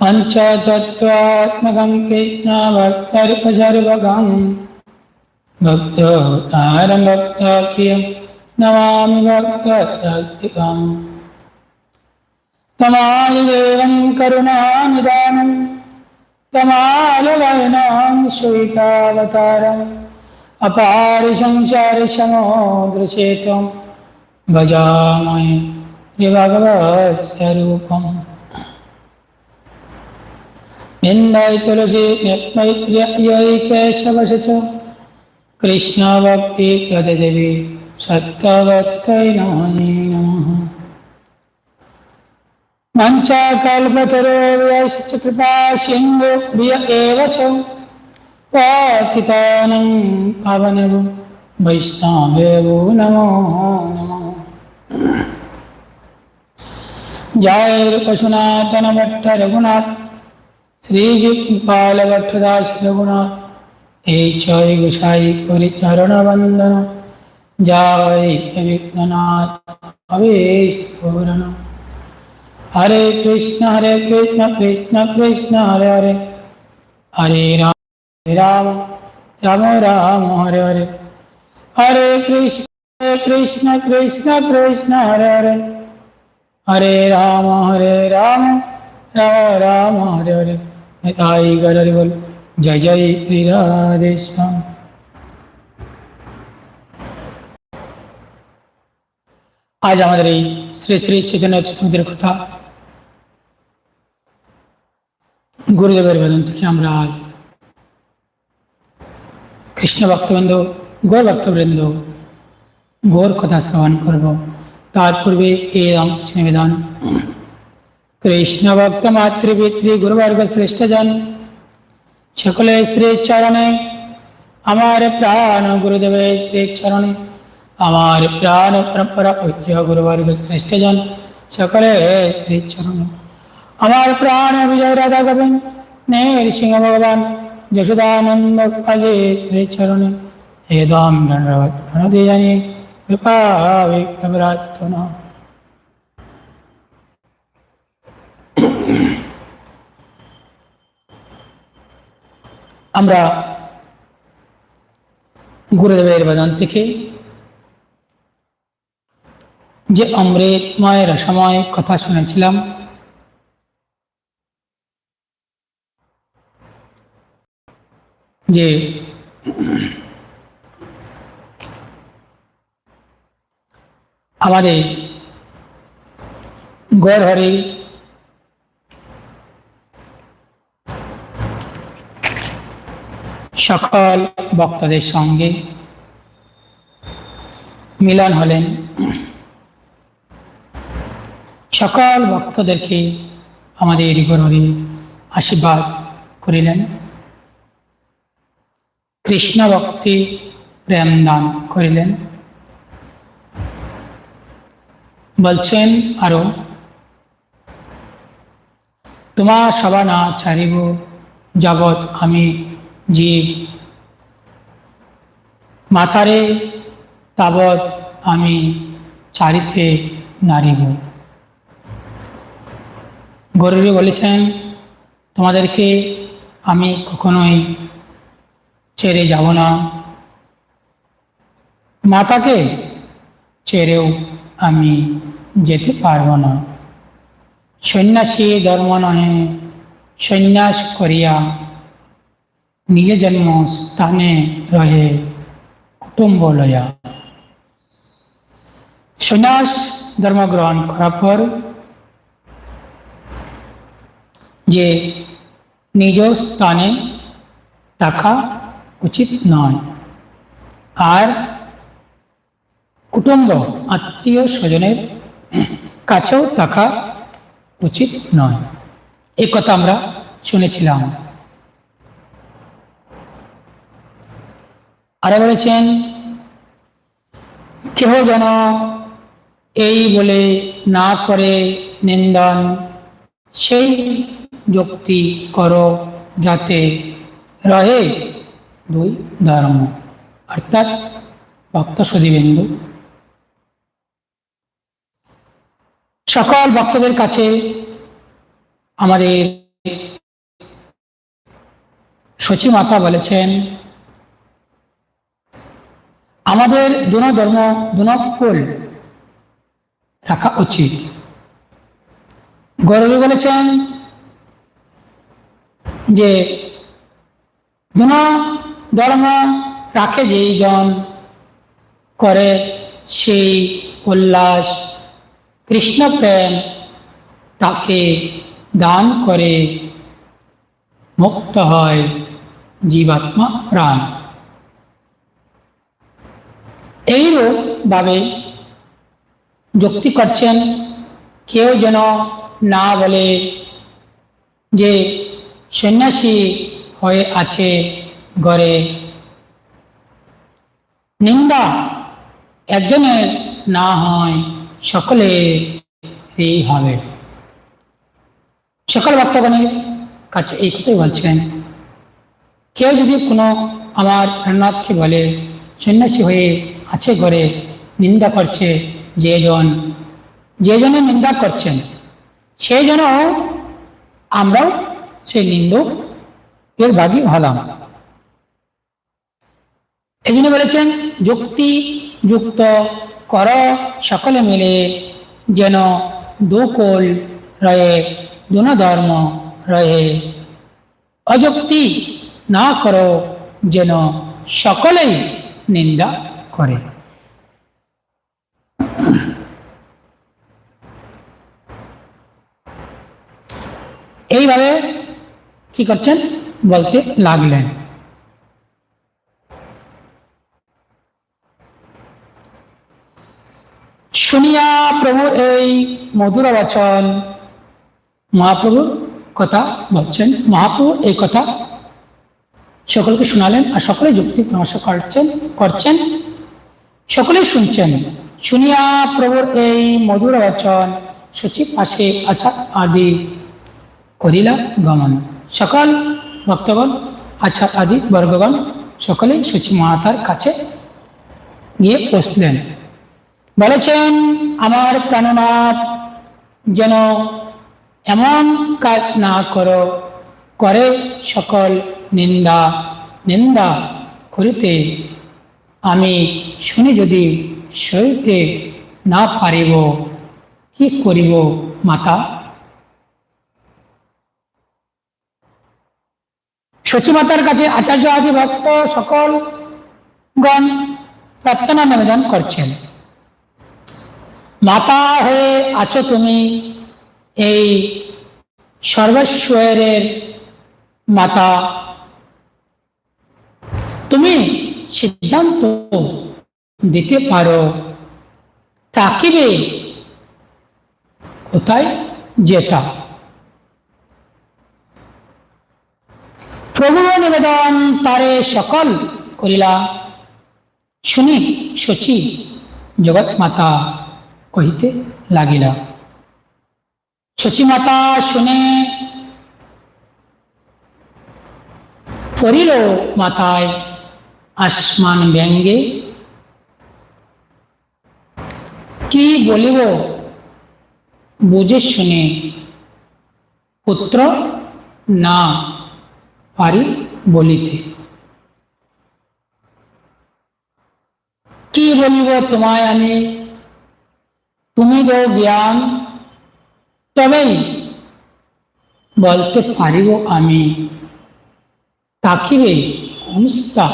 पञ्चतत्त्वात्मकं कृष्णा भक्तर्कसर्वकं भक्तोतारं भक्ताख्यं नमामि भक्ततात्विकम् तमादिदेवं करुणानिदानं तमालवर्णां सुवितावतारम् अपारि संसारशमो भजामहे। श्रीभागवत्स्वरूपम् निन्दाय तुलसी व्यप्मैप्ययै केशवशच कृष्णभक्ति प्रतिदेवी सत्तवत्तै नमने नमः। मञ्चाकल्पतरो व्यश्च कृपा सिन्धु प्रिय एव च पातितानं पावनगु वैष्णवेवो नमो नमः। जय पशुनाथन भट्ट रघुनाथ श्रीजी गोपाल भट्टदास रघुनाथ हे जय गोसाई परिचरण वंदन जय विघ्ननाथ अवेश पूरण हरे कृष्ण हरे कृष्ण कृष्ण कृष्ण, हरे हरे। हरे राम राम राम राम, हरे हरे। हरे कृष्ण हरे कृष्ण कृष्ण कृष्ण, हरे हरे। হরে রাম হরে রাম রাম রাম, হরে হরে। তাই গর হরে বল, জয় জয় শ্রী রাধেশ্যাম আজ আমাদের এই শ্রী শ্রী চৈতন্য স্মৃতির কথা গুরুদেবের বেদন থেকে আমরা আজ কৃষ্ণ ভক্তবৃন্দ গৌর ভক্তবৃন্দ গৌর কথা শ্রবণ করব। তার পূর্বে এই রামকৃষ্ণ নিবেদন। কৃষ্ণ ভক্ত মাতৃপিতৃ গুরুবর্গ শ্রেষ্ঠ জন সকলে শ্রী চরণে আমার প্রাণ গুরুদেবের শ্রী চরণে আমার প্রাণ পরম্পরা পূজ্য গুরুবর্গ শ্রেষ্ঠ জন সকলে শ্রী চরণে আমার প্রাণ বিজয় রাধা গোবিন্দ, নৃসিংহ ভগবান, যশোদানন্দ আদে শ্রী এদম জানিয়ে আমরা গুরুদেবের বেদান থেকে যে অমৃতময় রসময় কথা শুনেছিলাম যে আমাদের গড় হরে সকল বক্তাদের সঙ্গে মিলন হলেন। সকল ভক্তদেরকে আমাদের গরহরি আশীর্বাদ করিলেন। কৃষ্ণ ভক্তি প্রেম দান করিলেন। বলছেন, আরও। তোমার সবা না ছাড়িব জগৎ আমি জীব। মাতারে তাবৎ আমি চারিতে নারিব। গরুরি বলেছেন, তোমাদেরকে আমি কখনোই ছেড়ে যাব না। মাতাকে ছেড়েও আমি যেতে পারব না। সন্ন্যাসী ধর্ম নহে সন্ন্যাস করিয়া নিজ জন্ম স্থানে রহে কুটুম্ব লয়া। সন্ন্যাস ধর্ম গ্রহণ করার পর যে নিজ স্থানে থাকা উচিত নয়। আর কুটুম্ব আত্মীয় স্বজনের কাছেও থাকা উচিত নয়। এই কথা আমরা শুনেছিলাম। আরও বলেছেন, কেহ যেন এই বলে না করে নিন্দন, সেই যুক্তি করো যাতে রহে দুই ধর্ম। অর্থাৎ ভক্ত সদীবিন্দু সকল ভক্তদের কাছে আমাদের সচি মাতা বলেছেন, আমাদের দুনো ধর্ম দুনো কুল রাখা উচিত। গৌরবী বলেছেন যে দুনো ধর্ম রাখে যেই জন করে সেই উল্লাস কৃষ্ণ প্রেম তাকে দান করে মুক্ত হয় জীবাত্মা প্রাণ। এইরূপ ভাবে যুক্তি করছেন, কেউ যেন না বলে যে সন্ন্যাসী হয়ে আছে ঘরে। নিন্দা একজনের না হয় সকলেরই হবে সকল ভক্তগণের কাছে এই কথাই বলছেন, কেউ যদি কোনো আমার প্রাণনাথকে বলে, সন্ন্যাসী হয়ে আছে ঘরে, নিন্দা করছে যে জন, যে জনে নিন্দা করছেন সেই জন্য আমরাও সেই নিন্দক এর ভাগই হলাম। এই জন্য বলেছেন, যুক্তি যুক্ত কর সকলে মিলে যেন দুকুল রয়ে দুন ধর্ম রয়ে। অযুক্তি না করো যেন সকলেই নিন্দা করে। এইভাবে কি করছেন? বলতে লাগলেন। শুনিয়া প্রভু এই মধুর বচন মহাপ্রভুর কথা বলছেন, মহাপ্রভু এই কথা সকলকে শোনালেন আর সকলে যুক্তি পরামর্শ করছেন করছেন, সকলেই শুনছেন। শুনিয়া প্রভুর এই মধুর বচন সচিব পাশে আচার আদি করিলা গমন। সকল ভক্তগণ আচার আদি বর্গগণ, সকলেই সচিব মাতার কাছে গিয়ে বসলেন। বলেছেন, আমার প্রাণনাথ, যেন এমন কাজ না করো, করে সকল নিন্দা নিন্দা করিতে আমি শুনে যদি সইতে না পারিব, কি করিব, মাতা? সচিমাতার কাছে আচার্য আদি ভক্ত সকল গণ প্রার্থনা নিবেদন করছেন। মাতা হয়ে আছো তুমি এই সর্বস্বরের মাতা। তুমি সিদ্ধান্ত দিতে পারো, তাকিবে কোথায় যেটা প্রভুর নিবেদন তারে সকল করিলা। শুনি, শচী জগৎ মাতা কহিতে লাগিলা শচী মাতা শুনে, পড়িল মাথায় আসমান ব্যঙ্গে। কি বলিব বুঝে শুনে পুত্র না পারি বলিতে। কি বলিব তোমায় আমি? তুমি তো জ্ঞান তবেই বলতে পারিব আমি তাকিবে অনুষ্কা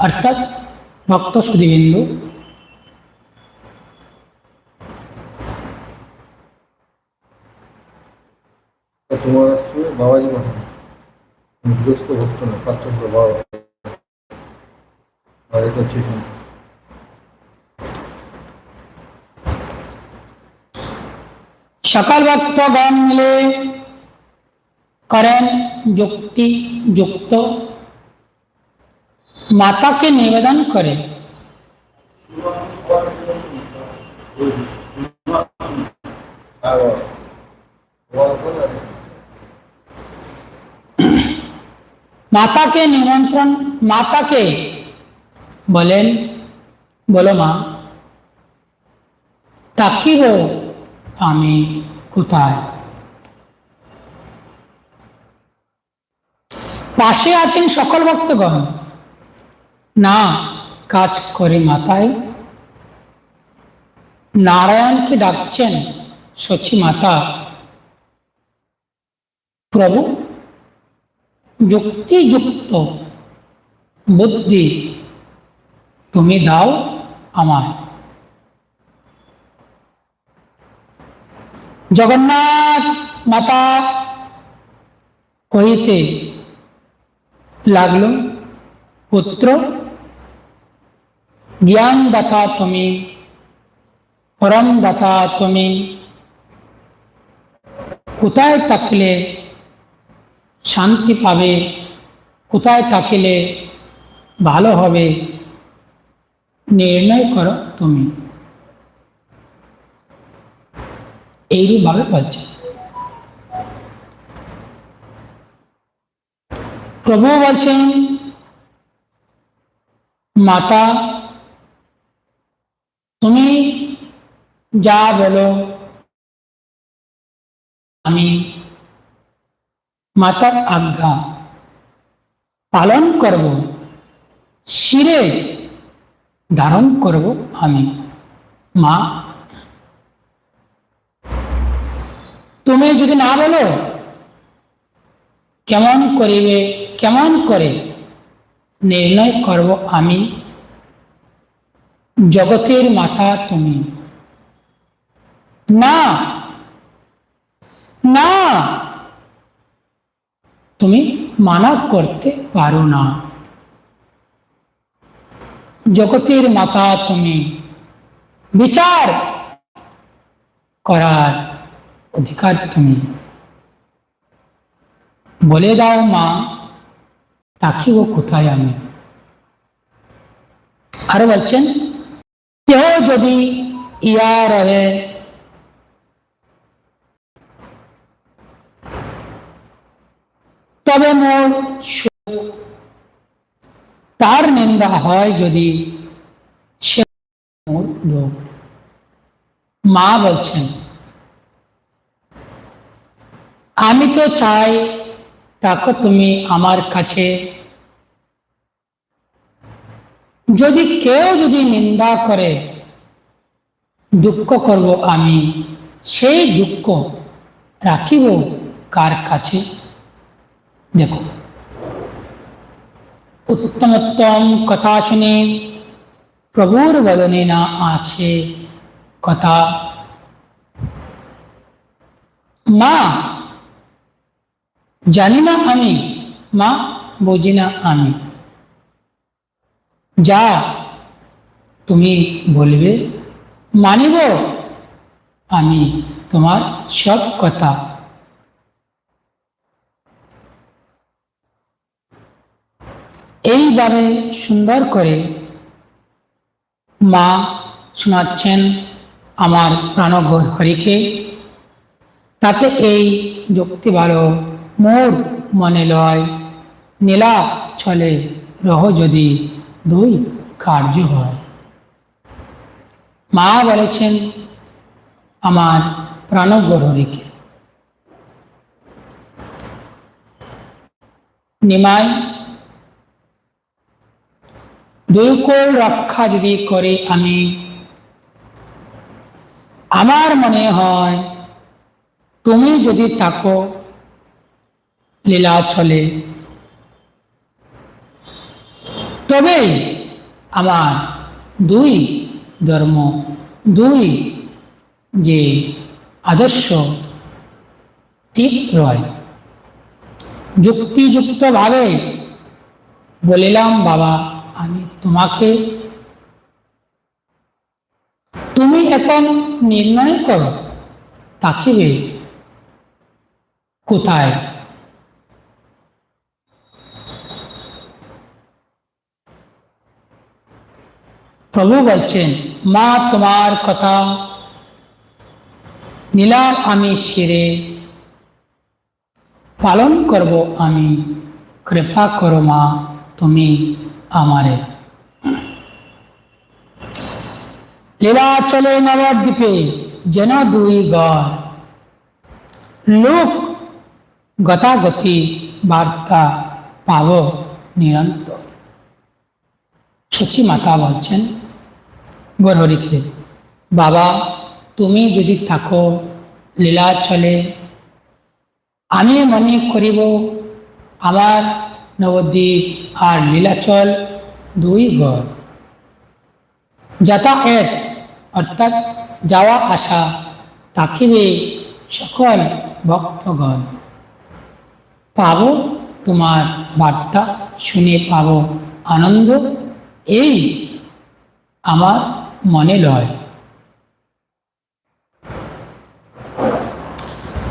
অর্থাৎ ভক্ত সুদীবিন্দু তোমার আসছে বাবাজি মহারাজ গৃহস্থ ভক্ত না পাত্র বাবা আর এটা হচ্ছে সকল ভক্তগণ মিলে করেন যুক্তি যুক্ত। মাতাকে নিবেদন করে। মাতাকে নিমন্ত্রণ, মাতাকে বলেন, বলো মা, তাকিব আমি কোথায়? পাশে আছেন সকল ভক্তগণ। না, কাজ করে মাতায়। নারায়ণকে ডাকছেন সচি মাতা। প্রভু, যুক্তিযুক্ত বুদ্ধি তুমি দাও আমায়। জগন্নাথ মাতা কহিতে লাগল, পুত্র জ্ঞান দাতা তুমি পরম দাতা তুমি, কোথায় থাকলে শান্তি পাবে, কোথায় তাকিলে ভালো হবে, নির্ণয় করো তুমি। এইরূপভাবে বলছে প্রভু বলছেন, মাতা, তুমি যা বলো, আমি মাতার আজ্ঞা পালন করব, শিরে ধারণ করব আমি। মা তুমি যদি না বলো, কেমন করিবে কেমন করে নির্ণয় করব আমি? জগতের মাতা তুমি। না না, তুমি মানা করতে পারো না। জগতের মাতা তুমি। বিচার করার অধিকার তুমি। বলে দাও মা তাকিব কোথায় আমি। আরও বলছেন, কেহ যদি ইয়া রহে তবে মোর তার নিন্দা হয় যদি সে মা বলছেন আমি তো চাই তাকে তুমি আমার কাছে। যদি কেউ যদি নিন্দা করে, দুঃখ করব আমি, সেই দুঃখ রাখিব কার কাছে? দেখো উত্তম উত্তম কথা শুনে প্রভুর বদনে না আছে কথা। মা জানি না আমি, মা বুঝি না আমি। যা, তুমি বলবে, মানিব, আমি তোমার সব কথা। এইভাবে সুন্দর করে মা শোনাচ্ছেন আমার প্রাণঘর হরিকে, তাতে এই যুক্তি ভালো মোর মনে লয়। নীলা ছলে রহ যদি দুই কার্য হয়। মা বলেছেন, আমার প্রাণঘর হরিকে নিমাই দুইকোল রক্ষা যদি করে আমি, আমার মনে হয় তুমি যদি থাকো লীলা চলে। তবে আমার দুই ধর্ম, দুই যে আদর্শ ঠিক রয় যুক্তিযুক্তভাবে বলিলাম, বাবা, আমি তোমাকে তুমি এখন নির্ণয় করো তাকিবে কোথায় প্রভু বলছেন, মা, তোমার কথা নিলাম আমি শিরে পালন করব আমি। কৃপা করো মা, তুমি আমারে। লীলা চলে নবদ্বীপে যেন দুই গড়। লোক গতাগতি বার্তা পাব নিরন্তর। সচি মাতা বলছেন গরহরিকে বাবা, তুমি যদি থাকো, লীলা চলে। আমি মনে করিব, আমার নবদ্বীপ আর লীলাচল দুই ঘর। যাতায়াত অর্থাৎ যাওয়া আসা তাকিবে সকল ভক্তগণ। পাব তোমার বার্তা শুনে পাব আনন্দ, এই আমার মনে লয়।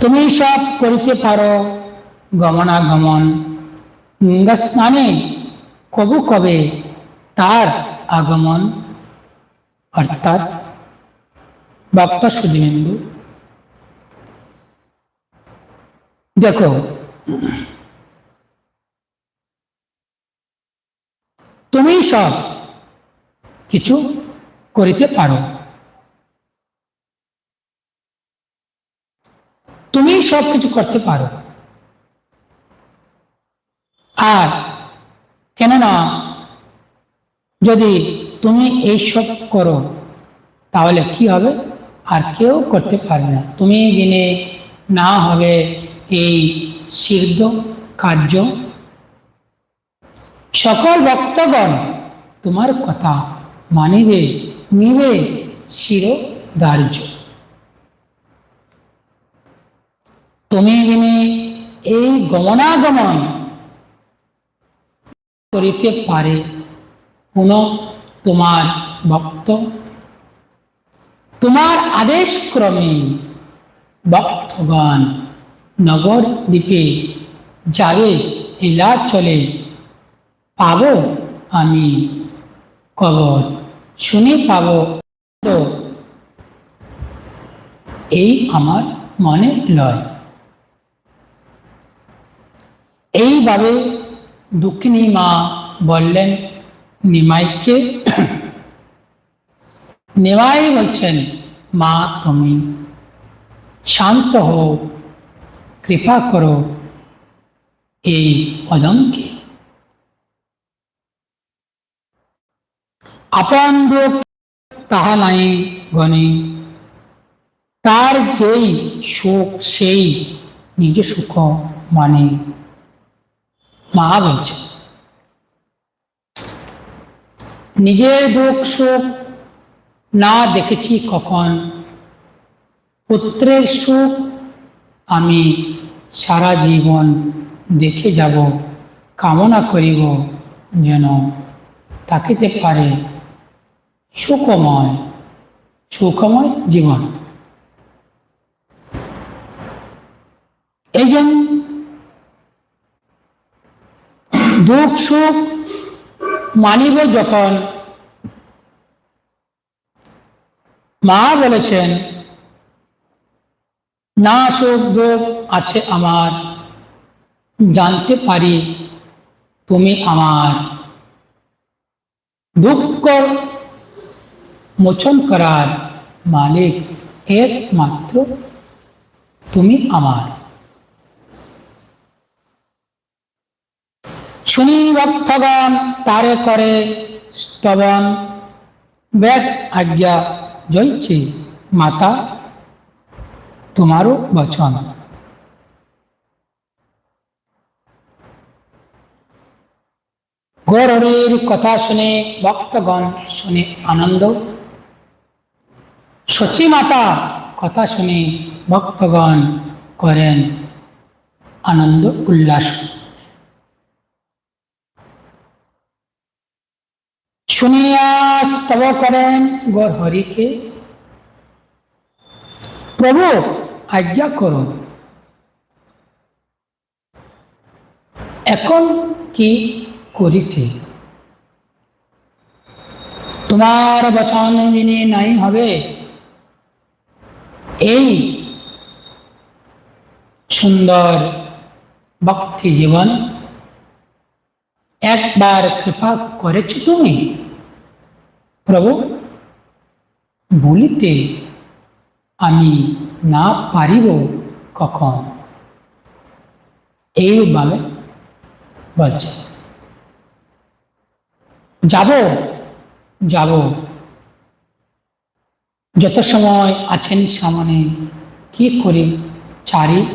তুমি সব করিতে পারো, গমনাগমন। স্নানে কবু কবে তার আগমন? অর্থাৎ ভক্ত সুদীমেন্দু দেখো, তুমি সব কিছু করিতে পারো। তুমি সব কিছু করতে পারো। আর কেননা, যদি তুমি এই সব করো, তাহলে কি হবে? আর কেউ করতে পারবে না। তুমি বিনে না হবে এই সিদ্ধ কার্য। সকল ভক্তগণ তোমার কথা মানিবে। নিবে শির দার্য তুমি বিনে এই গমনাগমন করিতে পারে কোন তোমার ভক্ত। তোমার আদেশ ক্রমে ভক্তগণ নগর দ্বীপে যাবে, এলা চলে, পাব আমি কবর। শুনে পাব। এই আমার মনে লয়। এইভাবে দুঃখিনী মা বললেন, নিমাইকে, নিমাই বলছেন, মা, তুমি শান্ত হও, কৃপা করো। এই অদমকে আপন দুঃখ তাহা নাই গণে তার যেই সুখ সেই নিজ সুখ মানে। মা বলছে, নিজের দুঃখ সুখ না দেখেছি কখন? পুত্রের সুখ আমি সারা জীবন দেখে যাব, কামনা করিব যেন থাকিতে পারে সুখময় সুখময় জীবন। এই যে দুঃখ, সুখ মানিব যখন মা বলেছেন, না সুখ দুঃখ আছে আমার, জানতে পারি তুমি আমার। দুঃখ মোচন করার মালিক একমাত্র তুমি আমার। শুনি ভক্তগণ তারে করে স্তবন, বেদ আজ্ঞা জয়ছি মাতা, তোমারও বচন। গৌরীর কথা শুনে ভক্তগণ শুনে আনন্দ সচী মাতা, কথা শুনে ভক্তগণ করেন আনন্দ উল্লাস। শুনিয়া স্তব করেন গৌর হরিকে প্রভু, আজ্ঞা করো। এখন কি করিতে? তোমার বচন বিনে নাই হবে এই সুন্দর ভক্তি জীবন একবার কৃপা করেছ তুমি? প্রভু, বলিতে আমি না পারিব কখন? এইভাবে বলছে। যাব যাব। যত সময় আছেন সামনে, কি করি চারি?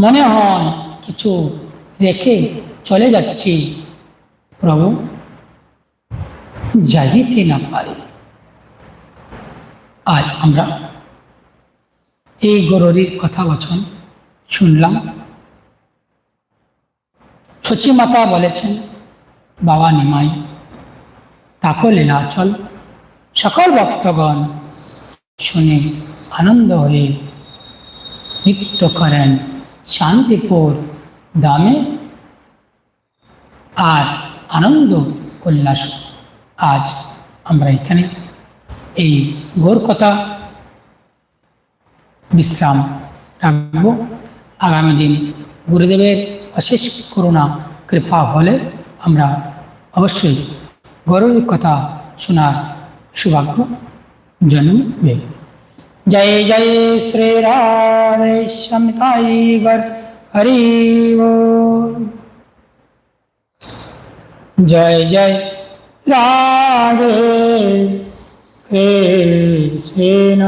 মনে হয় কিছু রেখে চলে যাচ্ছি, প্রভু। যাইতে না পারি। আজ আমরা এই গররির কথা বচন শুনলাম। সচি মাতা বলেছেন, বাবা নিমাই, তাকো লীলাচল। সকল ভক্তগণ শুনে আনন্দ হয়ে নৃত্য করেন শান্তিপুর দামে। আর আনন্দ উল্লাস আজ আমরা এখানে এই কথা বিশ্রাম রাখব। আগামী দিন গুরুদেবের অশেষ করুণা, কৃপা হলে আমরা অবশ্যই গৌরবের কথা শোনার সৌভাগ্য জন্মবে জয় জয় শ্রী রাধে শ্যামিতাই গর হরি बोल। জয় জয় রাধে কৃষ্ণ